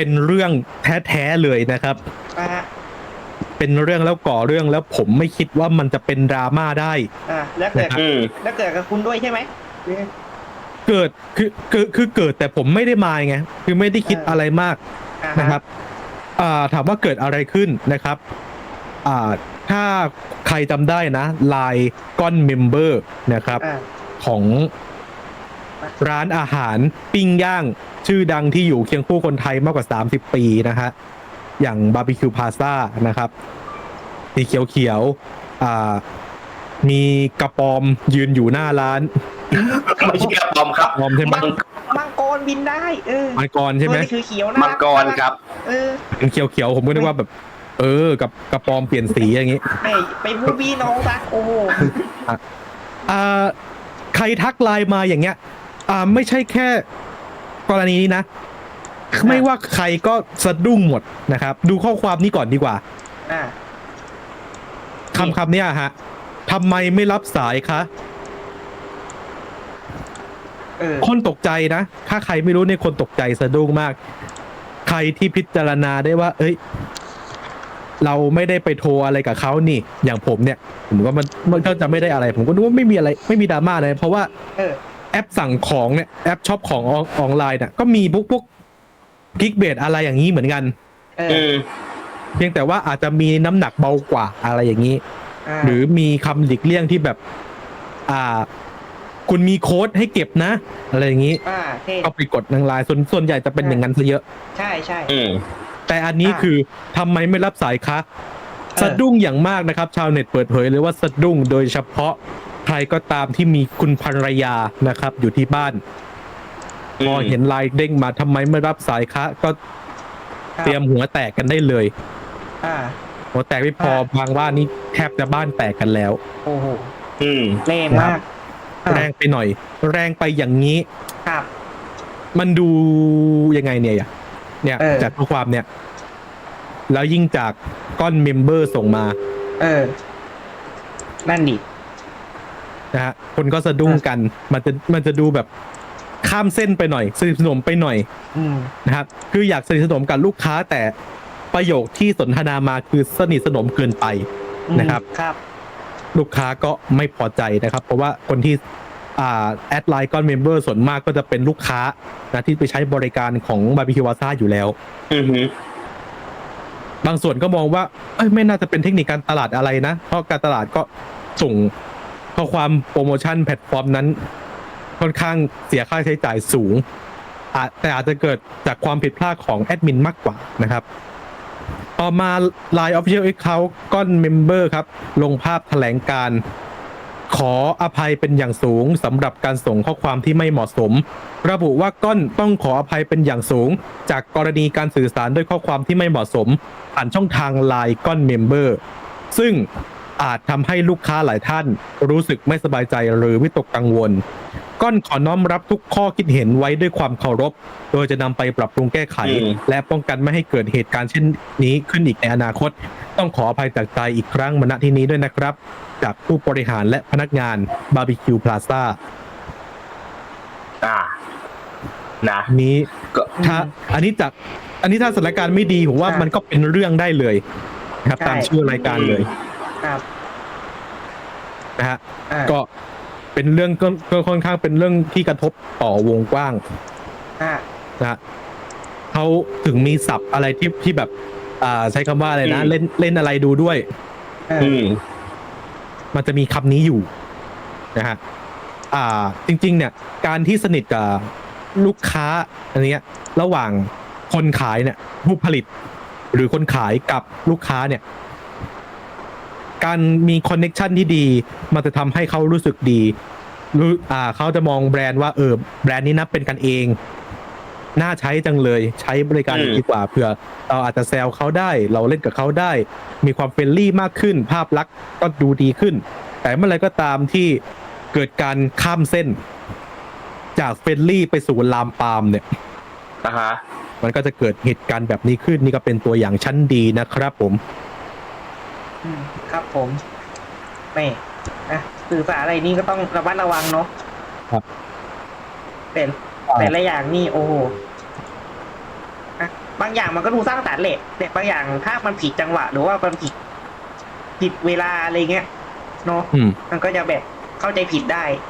เป็นเรื่องแท้ๆเลยนะครับ อ่าเป็นเรื่องแล้วก่อเรื่องแล้วผมไม่คิดว่ามันจะเป็นดราม่าได้ อ่าแล้วเกิดอืม แล้วเกิดกับคุณด้วยใช่ไหมเกิดคือคือคือเกิดแต่ผมไม่ได้มาไงคือไม่ได้คิดเอออ อะไรมาก อ่านะฮะครับอ่าถามว่าเกิดอะไรขึ้นนะครับอ่าถ้าใครจำได้นะไลน์ก้อนเมมเบอร์นะครับ อ่า ของ ร้านอาหารปิ้งย่าง ชื่อดังที่อยู่เคียงคู่คนไทยมากกว่า 30 ปีนะฮะอย่างบาร์บีคิวพาซ่านะครับสีเขียวๆอ่า มีกระปอมยืนอยู่หน้าร้าน ไม่ใช่กระปอมครับปอมใช่ไหมมังมังกรบินได้ เออมังกรใช่ไหมตัวนี้คือเขียวนะมังกรครับ เออเป็นเขียวๆผมก็นึกว่าแบบ เออ กับกระปอมเปลี่ยนสีอย่างงี้ไม่ไปบูบีน้องซะโอ้โหอ่าใครทักไลน์มาอย่างเงี้ย อ่าไม่ใช่แค่กรณีนี้นะ ไม่ว่าใครก็สะดุ้งหมดนะครับ ดูข้อความนี้ก่อนดีกว่าอ่าคำคำเนี้ยฮะทำไมไม่รับสายคะ เออคนตกใจนะ ถ้าใครไม่รู้เนี่ยคนตกใจสะดุ้งมาก ใครที่พิจารณาได้ว่า เอ้ย เราไม่ได้ไปโทรอะไรกับเขานี่ อย่างผมเนี่ย ผมก็มันมันก็จะไม่ได้อะไร ผมก็นึกว่าไม่มีอะไร ไม่มีดราม่าเลยเพราะว่า เออ แอปสั่งของเนี่ยแอปช็อปของออนออนไลน์เนี่ยก็มีพวกพวกกิกเบดอะไรอย่างนี้เหมือนกัน เออือมเพียงแต่ว่าอาจจะมีน้ำหนักเบากว่าอะไรอย่างนี้อ่าหรือมีคำหลีกเลี่ยงที่แบบ อ่า คุณมีโค้ดให้เก็บนะ อะไรอย่างนี้อ่าเท่ก็ไปกดทางไลน์ส่วนส่วนใหญ่จะเป็นอย่างนั้นซะเยอะ ใช่ใช่อืมแต่อันนี้อ่าคือทำไมไม่รับสายคะออสะดุ้งอย่างมากนะครับ ชาวเน็ตเปิดเผยเลยว่าสะดุ้งโดยเฉพาะใครก็ตามที่มีคุณภรรยานะครับ อยู่ที่บ้านพอเห็นไลน์เด้งมาทำไมไม่รับสายคะ ก็ครับเตรียมหัวแตกกันได้เลย อ่า หัวแตกไม่พออ่าบางบ้านนี่แทบจะบ้านแตกกันแล้ว โอ้โหอืมเล่มากอ่าแรงไปหน่อย แรงไปอย่างนี้ ครับ มันดูยังไงเนี่ยอะเนี่ยเออ จากข้อความเนี่ย แล้วยิ่งจากก้อนเมมเบอร์ส่งมา เออ นั่นดิ นะฮะคนก็สะดุ้งกัน มันจะมันจะดูแบบข้ามเส้นไปหน่อยสนิทสนมไปหน่อยอืมนะครับคืออยากสนิทสนมกับลูกค้าแต่ประโยคที่สนทนามาคือสนิทสนมเกินไปอืมนะครับ ครับ ลูกค้าก็ไม่พอใจนะครับ เพราะว่าคนที่อ่าแอดไลน์ก้อนเมมเบอร์ส่วนมากก็จะเป็นลูกค้านะที่ไปใช้บริการของบาร์บีคิววาซ่าอยู่แล้ว อือหือบางส่วนก็มองว่าเอ้ยไม่น่าจะเป็นเทคนิคการตลาดอะไรนะ เพราะการตลาดก็ส่ง ข้อความโปรโมชั่นแพลตฟอร์มนั้น ค่อนข้างเสียค่าใช้จ่ายสูงอาจแต่อาจจะเกิดจากความผิดพลาดของแอดมินมากกว่านะครับ ต่อมา Line Official Account ก้อนเมมเบอร์ครับ ลงภาพแถลงการ ขออภัยเป็นอย่างสูงสำหรับการส่งข้อความที่ไม่เหมาะสม ระบุว่าก้อนต้องขออภัยเป็นอย่างสูง จากกรณีการสื่อสารด้วยข้อความที่ไม่เหมาะสมผ่านช่องทางไลน์ก้อนเมมเบอร์ซึ่ง อาจทำให้ลูกค้าหลายท่าน รู้สึกไม่สบายใจหรือวิตกกังวล ก้อนขอน้อมรับทุกข้อคิดเห็นไว้ด้วยความเคารพ โดยจะนำไปปรับปรุงแก้ไข และป้องกันไม่ให้เกิดเหตุการณ์เช่นนี้ขึ้นอีกในอนาคต ต้องขออภัยจากใจอีกครั้งมาณที่นี้ด้วยนะครับ จากผู้บริหารและพนักงานบาร์บีคิวพลาซ่าอ่านะ นี้ก็ถ้าอันนี้จากอันนี้ถ้าสถานการณ์ไม่ดีผมว่าครับมันก็เป็นเรื่องได้เลยนะครับใช่ตามชื่อรายการเลย ครับ นะฮะอ่า ก็เป็นเรื่องก็ก็ค่อนข้างเป็นเรื่องที่กระทบต่อวงกว้างอ่านะฮะเขาถึงมีศัพท์อะไรที่ที่แบบ อ่าใช้คำว่าอะไรนะอืม เล่นเล่นอะไรดูด้วย เอออืม มันจะมีคำนี้อยู่นะฮะ อ่า จริง ๆ เนี่ย การที่สนิทกับลูกค้าอันเนี้ย ระหว่างคนขายเนี่ยผู้ผลิต หรือคนขายกับลูกค้าเนี่ย การมีคอนเน็ชันที่ดี มันจะทำให้เขารู้สึกดีรู้อ่าเขาจะมองแบรนด์ว่าเออแบรนด์นี้นะเป็นกันเอง น่าใช้จังเลยใช้บริการอืม ดีกว่าเผื่อเราอาจจะแซวเขาได้ เราเล่นกับเขาได้ มีความเฟรนลี่มากขึ้น ภาพลักษณ์ก็ดูดีขึ้น แต่เมื่อไหรก็ตามที่เกิดการข้ามเส้น จากเฟรนลี่ไปสู่ลามปามเนี่ย นะฮะมันก็จะเกิดเหตุการณ์แบบนี้ขึ้นนี่ก็เป็นตัวอย่างชั้นดีนะครับผมอืม ครับผมไม่นะสื่อสารอะไรนี่ก็ต้องระมัดระวังเนาะครับแต่แต่ละอย่างนี่โอ้โหอะบางอย่างมันก็ดูสร้างสรรค์แหละแต่บางอย่างถ้ามันผิดจังหวะ หรือว่ามันผิดผิดเวลาอะไรเงี้ยเนาะอืม มันก็จะแบบเข้าใจผิดได้อ